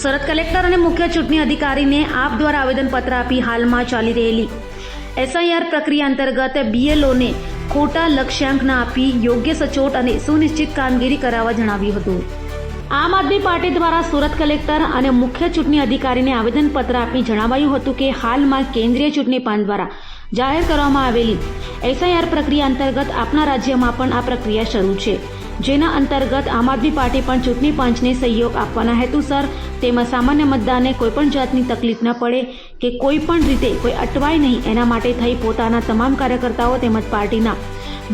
Surat collector અને મુખ્ય ચૂંટણી અધિકારીને આપ દ્વારા આવેદનપત્ર આપી હાલમાં ચાલી રહેલી એસઆઈઆર પ્રક્રિયા અંતર્ગત બીએલઓને ખોટા લક્ષ્યાંક ના આપી યોગ્ય સચોટ અને સુનિશ્ચિત કામગીરી કરાવવા જણાવ્યું હતું. આમ આદમી પાર્ટી દ્વારા સુરત કલેક્ટર અને મુખ્ય ચૂંટણી અધિકારીને આવેદનપત્ર આપી જણાવાયું હતું કે હાલમાં કેન્દ્રીય ચૂંટણી પંચ દ્વારા જાહેર કરવામાં આવેલી એસઆઈઆર પ્રક્રિયા અંતર્ગત આપના રાજ્યમાં પણ આ પ્રક્રિયા શરૂ છે. જેના અંતર્ગત આમ આદમી પાર્ટી પણ ચૂંટણી પંચને સહયોગ આપવાના હેતુસર તેમાં સામાન્ય મતદારને કોઈપણ જાતની તકલીફ ન પડે કે કોઈ પણ રીતે કોઈ અટવાય નહીં, એના માટે થઈ પોતાના તમામ કાર્યકર્તાઓ તેમજ પાર્ટીના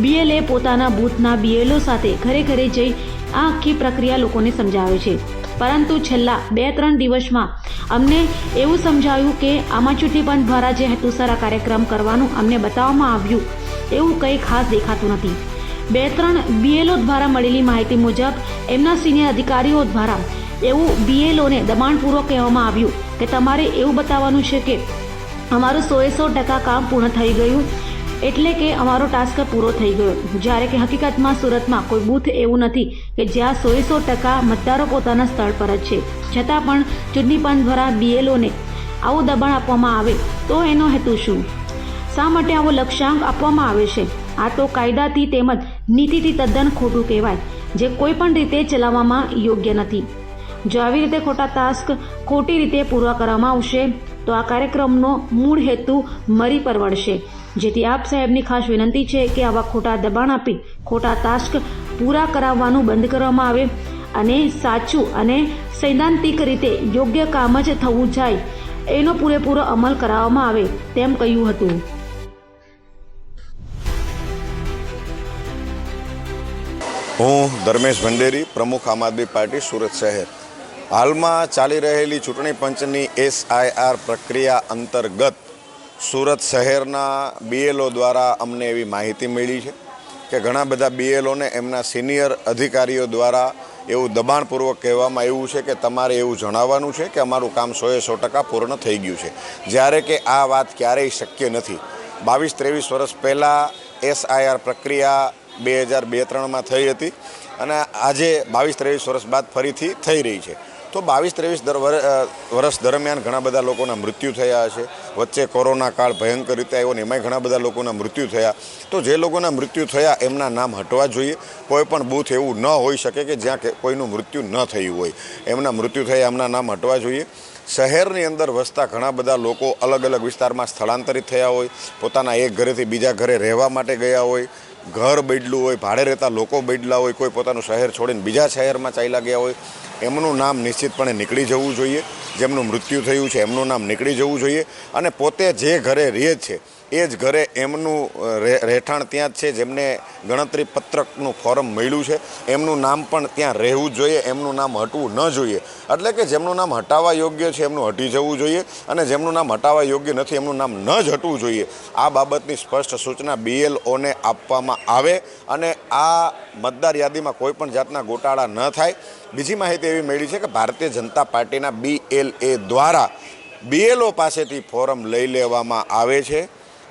બીએલએ પોતાના બૂથના બીએલઓ સાથે ઘરે ઘરે જઈ આ આખી પ્રક્રિયા લોકોને સમજાવે છે. પરંતુ છેલ્લા બે ત્રણ દિવસમાં અમને એવું સમજાયું કે આમાં ચૂંટણી દ્વારા જે હેતુસર કાર્યક્રમ કરવાનું અમને બતાવવામાં આવ્યું, એવું કંઈ ખાસ દેખાતું નથી. બે ત્રણ બીએલઓ દ્વારા મળેલી માહિતી મુજબ, એમના સિનિયર અધિકારીઓ દ્વારા એવું બીએલઓને દબાણપૂર્વક કહેવામાં આવ્યું કે તમારે એવું બતાવવાનું છે કે અમારું સોએ સો ટકા કામ પૂર્ણ થઈ ગયું એટલે કે અમારો ટાસ્ક પૂરો થઈ ગયો. જ્યારે કે હકીકતમાં સુરતમાં કોઈ બૂથ એવું નથી કે જ્યાં સોએ સો ટકા મતદારો પોતાના સ્થળ પર જ છે. છતાં પણ ચૂંટણી પંચ દ્વારા બીએલઓને આવું દબાણ આપવામાં આવે તો એનો હેતુ શું? શા માટે આવો લક્ષ્યાંક આપવામાં આવે છે? આ તો કાયદાથી તેમજ નીતિથી તદ્દન ખોટું કહેવાય, જે કોઈ પણ રીતે ચલાવવામાં યોગ્ય નથી. જો આવી રીતે ખોટા ટાસ્ક ખોટી રીતે પૂરા કરવામાં આવશે, તો આ કાર્યક્રમનો મૂળ હેતુ મરી પરવડશે. જેથી આપ સાહેબની ખાસ વિનંતી છે કે આવા ખોટા દબાણ આપી, ખોટા ટાસ્ક પૂરા કરાવવાનું બંધ કરવામાં આવે અને સાચું અને સૈદ્ધાંતિક રીતે યોગ્ય કામ જ થવું જાય, એનો પૂરેપૂરો અમલ કરાવવામાં આવે, તેમ કહ્યું હતું. હું ધર્મેશ ભંડેરી, પ્રમુખ આમ આદમી પાર્ટી સુરત શહેર. હાલમાં ચાલી રહેલી ચૂંટણી પંચની એસઆઈઆર પ્રક્રિયા અંતર્ગત સુરત શહેરના બીએલઓ દ્વારા અમને એવી માહિતી મળી છે કે ઘણા બધા બીએલઓને એમના સિનિયર અધિકારીઓ દ્વારા એવું દબાણપૂર્વક કહેવામાં આવ્યું છે કે તમારે એવું જણાવવાનું છે કે અમારું કામ સોએ સો ટકા પૂર્ણ થઈ ગયું છે. જ્યારે કે આ વાત ક્યારેય શક્ય નથી. બાવીસ ત્રેવીસ વર્ષ પહેલાં એસઆઈઆર પ્રક્રિયા બે હજાર બે ત્રણમાં થઈ હતી અને આજે બાવીસ ત્રેવીસ વર્ષ બાદ ફરીથી થઈ રહી છે. તો બાવીસ, ત્રેવીસ દર વર- વર્ષ દરમિયાન ઘણા બધા લોકોના મૃત્યુ થયા હશે. વચ્ચે કોરોના કાળ ભયંકર રીતે આવ્યો ને એમાંય ઘણા બધા લોકોના મૃત્યુ થયા. તો જે લોકોના મૃત્યુ થયા એમના નામ હટવા જોઈએ. કોઈ પણ બૂથ એવું ન હોઈ શકે કે જ્યાં કોઈનું મૃત્યુ ન થયું હોય. એમના મૃત્યુ થયા એમના નામ હટવા જોઈએ. શહેરની અંદર વસતા ઘણા બધા લોકો અલગ અલગ વિસ્તારમાં સ્થળાંતરિત થયા હોય. પોતાના એક ઘરેથી બીજા ઘરે રહેવા માટે ગયા હોય. ઘર બદલું હોય, ભાડે રહેતા લોકો બદલા હોય, કોઈ પોતાનું શહેર છોડીને બીજા શહેરમાં ચાલ્યા ગયા હોય. એમનું નામ નિશ્ચિતપણે નીકળી જવું જોઈએ. જેમનું મૃત્યુ થયું છે, એમનું નામ નીકળી જવું જોઈએ અને પોતે જે ઘરે રહે છે, એ જ ઘરે એમનું રહેઠાણ ત્યાં જ છે, જેમને ગણતરી પત્રકનું ફોર્મ મળ્યું છે, એમનું નામ પણ ત્યાં રહેવું જોઈએ, એમનું નામ હટવું ન જોઈએ. એટલે કે જેમનું નામ હટાવવા યોગ્ય છે, એમનું હટી જવું જોઈએ અને જેમનું નામ હટાવવા યોગ્ય નથી, એમનું નામ ન જ હટવું જોઈએ. આ બાબતની સ્પષ્ટ સૂચના બીએલઓને આપવામાં આવે અને આ મતદાર યાદીમાં કોઈ પણ જાતના ગોટાળા ન થાય. બીજી માહિતી એવી મળી છે કે ભારતીય જનતા પાર્ટીના બીએલએ દ્વારા બીએલઓ પાસેથી ફોરમ લઈ લેવામાં આવે છે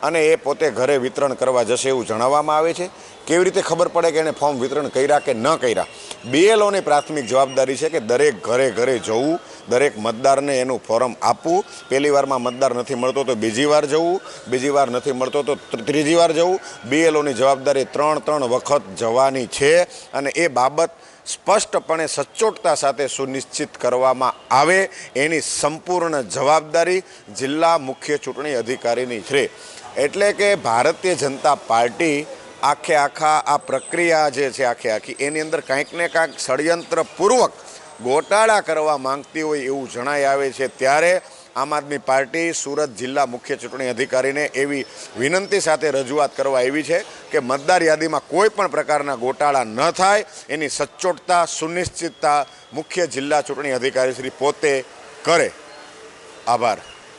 અને એ પોતે ઘરે વિતરણ કરવા જશે એવું જણાવવામાં આવે છે. કેવી રીતે ખબર પડે કે એણે ફોર્મ વિતરણ કર્યા કે ન કર્યા? બીએલઓની પ્રાથમિક જવાબદારી છે કે દરેક ઘરે ઘરે જવું, દરેક મતદારને એનું ફોર્મ આપવું. પહેલી વારમાં મતદાર નથી મળતો તો બીજી વાર જવું, બીજી વાર નથી મળતો તો ત્રી- ત્રીજી વાર જવું. બીએલઓની જવાબદારી ત્રણ ત્રણ વખત જવાની છે અને એ બાબત સ્પષ્ટપણે સચોટતા સાથે સુનિશ્ચિત કરવામાં આવે એની સંપૂર્ણ જવાબદારી જિલ્લા મુખ્ય ચૂંટણી અધિકારીની છે. એટલે કે ભારતીય જનતા પાર્ટી આખે આખા આ પ્રક્રિયા જે છે, આખે આખી, એની અંદર કાંઈક ને કાંઈક ષડયંત્રપૂર્વક ગોટાળા કરવા માંગતી હોય એવું જણાઈ આવે છે. ત્યારે આમ આદમી પાર્ટી સુરત જિલ્લા મુખ્ય ચૂંટણી અધિકારીને એવી વિનંતી સાથે રજૂઆત કરવા આવી છે કે મતદાર યાદીમાં કોઈ પણ પ્રકારના ગોટાળા ન થાય. એની સચોટતા, સુનિશ્ચિતતા મુખ્ય જિલ્લા ચૂંટણી અધિકારી શ્રી પોતે કરે. આભાર.